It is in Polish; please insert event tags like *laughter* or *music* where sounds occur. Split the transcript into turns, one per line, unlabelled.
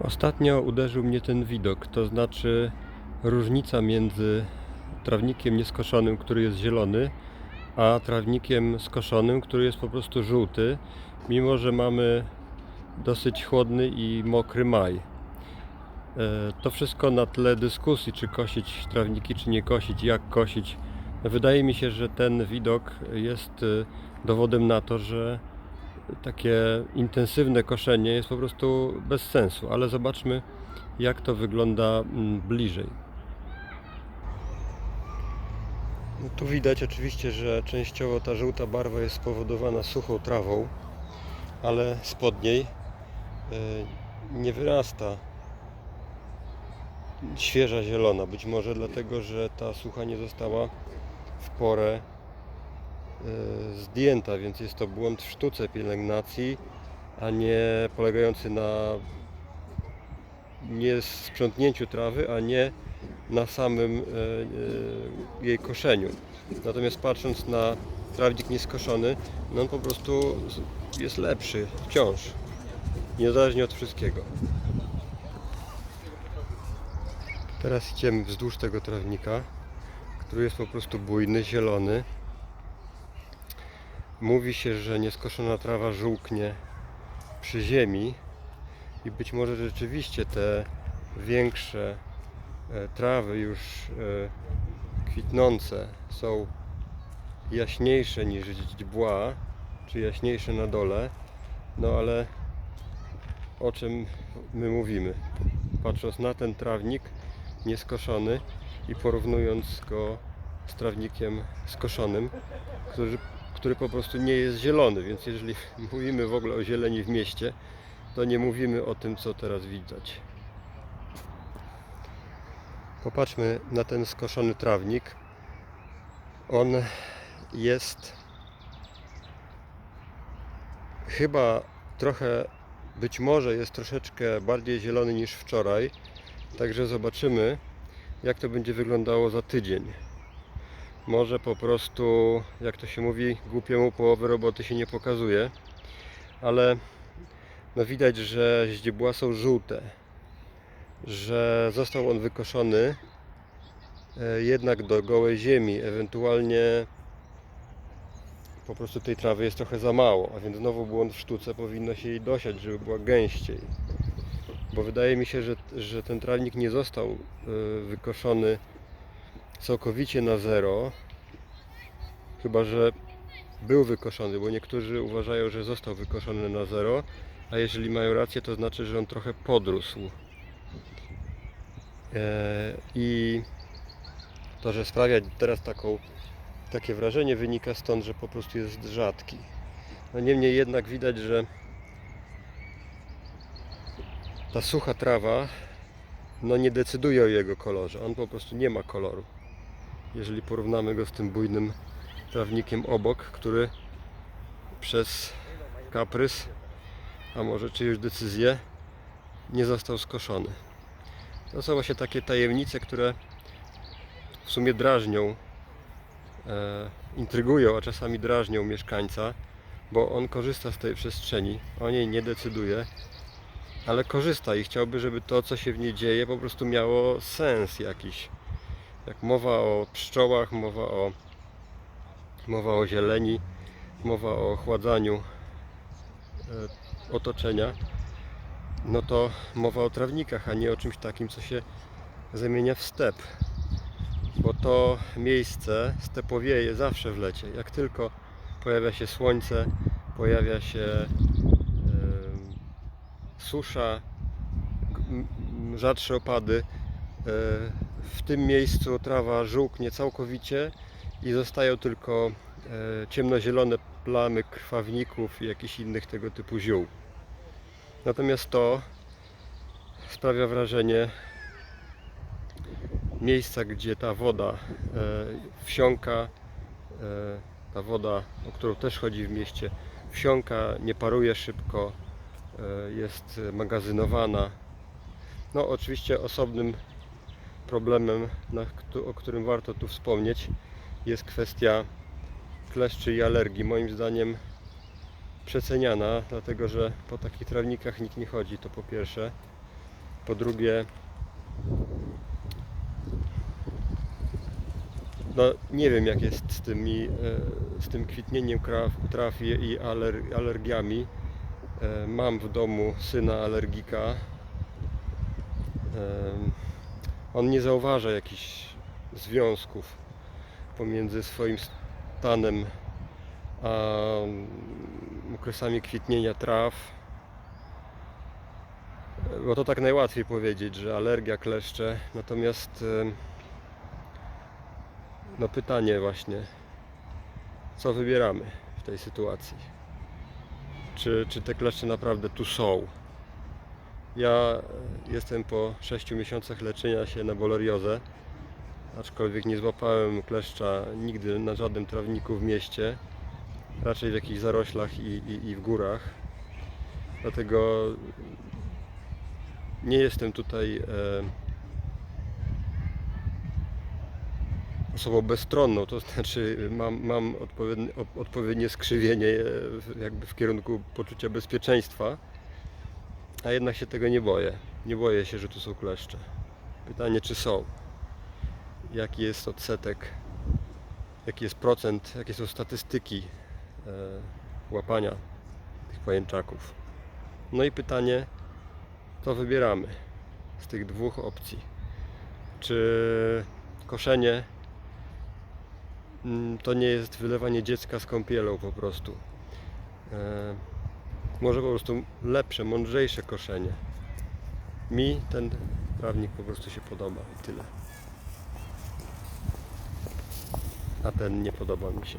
Ostatnio uderzył mnie ten widok, to znaczy różnica między trawnikiem nieskoszonym, który jest zielony, a trawnikiem skoszonym, który jest po prostu żółty, mimo że mamy dosyć chłodny i mokry maj. E, To wszystko na tle dyskusji, czy kosić trawniki, czy nie kosić, jak kosić. Wydaje mi się, że ten widok jest e, dowodem na to, że takie intensywne koszenie jest po prostu bez sensu, ale zobaczmy jak to wygląda mm, bliżej. No tu widać oczywiście, że częściowo ta żółta barwa jest spowodowana suchą trawą, ale spod niej e, nie wyrasta świeża zielona. Być może dlatego, że ta sucha nie została w porę zdjęta, więc jest to błąd w sztuce pielęgnacji, a nie polegający na nie sprzątnięciu trawy, a nie na samym e, e, jej koszeniu. Natomiast patrząc na trawnik nieskoszony, no on po prostu jest lepszy wciąż, niezależnie od wszystkiego. Teraz idziemy wzdłuż tego trawnika, który jest po prostu bujny, zielony. Mówi się, że nieskoszona trawa żółknie przy ziemi i być może rzeczywiście te większe e, trawy już e, kwitnące są jaśniejsze niż źdźbła, czy jaśniejsze na dole, no ale o czym my mówimy? Patrząc na ten trawnik nieskoszony i porównując go z trawnikiem skoszonym, który, który po prostu nie jest zielony, więc jeżeli *laughs* mówimy w ogóle o zieleni w mieście, to nie mówimy o tym, co teraz widać. Popatrzmy na ten skoszony trawnik. On jest chyba trochę, być może jest troszeczkę bardziej zielony niż wczoraj. Także zobaczymy, jak to będzie wyglądało za tydzień. Może po prostu, jak to się mówi, głupiemu połowy roboty się nie pokazuje, ale no widać, że źdźbła są żółte, że został on wykoszony e, jednak do gołej ziemi, ewentualnie po prostu tej trawy jest trochę za mało, a więc znowu błąd w sztuce, powinno się jej dosiać, żeby była gęściej. Bo wydaje mi się, że, że ten trawnik nie został e, wykoszony całkowicie na zero, chyba że był wykoszony, bo niektórzy uważają, że został wykoszony na zero, a jeżeli mają rację, to znaczy, że on trochę podrósł. E, I to, że sprawia teraz taką, takie wrażenie, wynika stąd, że po prostu jest rzadki. No niemniej jednak widać, że ta sucha trawa no nie decyduje o jego kolorze. On po prostu nie ma koloru. Jeżeli porównamy go z tym bujnym trawnikiem obok, który przez kaprys, a może czyjąś decyzję, nie został skoszony. To są właśnie takie tajemnice, które w sumie drażnią, e, intrygują, a czasami drażnią mieszkańca, bo on korzysta z tej przestrzeni, o niej nie decyduje, ale korzysta i chciałby, żeby to, co się w niej dzieje, po prostu miało sens jakiś. Jak mowa o pszczołach, mowa o, mowa o zieleni, mowa o ochładzaniu e, otoczenia, no to mowa o trawnikach, a nie o czymś takim, co się zamienia w step. Bo to miejsce stepowieje zawsze w lecie. Jak tylko pojawia się słońce, pojawia się em, susza, rzadsze opady, e, w tym miejscu trawa żółknie całkowicie i zostają tylko e, ciemnozielone plamy krwawników i jakichś innych tego typu ziół. Natomiast to sprawia wrażenie miejsca, gdzie ta woda e, wsiąka, e, ta woda, o którą też chodzi w mieście, wsiąka, nie paruje szybko, jest magazynowana. No oczywiście osobnym problemem, o którym warto tu wspomnieć, jest kwestia kleszczy i alergii. Moim zdaniem przeceniana, dlatego że po takich trawnikach nikt nie chodzi, to po pierwsze. Po drugie, no nie wiem jak jest z tymi, e, z tym kwitnieniem traw, i, i aler, alergiami. E, Mam w domu syna alergika. On nie zauważa jakichś związków pomiędzy swoim stanem a mm, okresami kwitnienia traw. Bo to tak najłatwiej powiedzieć, że alergia, kleszcze. Natomiast no pytanie właśnie, co wybieramy w tej sytuacji? Czy, czy te kleszcze naprawdę tu są? Ja e, jestem po 6 miesiącach leczenia się na boleriozę, aczkolwiek nie złapałem kleszcza nigdy na żadnym trawniku w mieście, raczej w jakichś zaroślach i, i, i w górach. Dlatego nie jestem tutaj e, osobą bezstronną, to znaczy mam, mam odpowiednie, odpowiednie skrzywienie e, jakby w kierunku poczucia bezpieczeństwa, a jednak się tego nie boję. Nie boję się, że tu są kleszcze. Pytanie, czy są? Jaki jest odsetek? Jaki jest procent? Jakie są statystyki e, łapania tych pajęczaków? No i pytanie, co wybieramy z tych dwóch opcji? Czy koszenie mm, to nie jest wylewanie dziecka z kąpielą po prostu? E, może po prostu lepsze, mądrzejsze koszenie. Mi ten trawnik po prostu się podoba i tyle. A ten nie podoba mi się.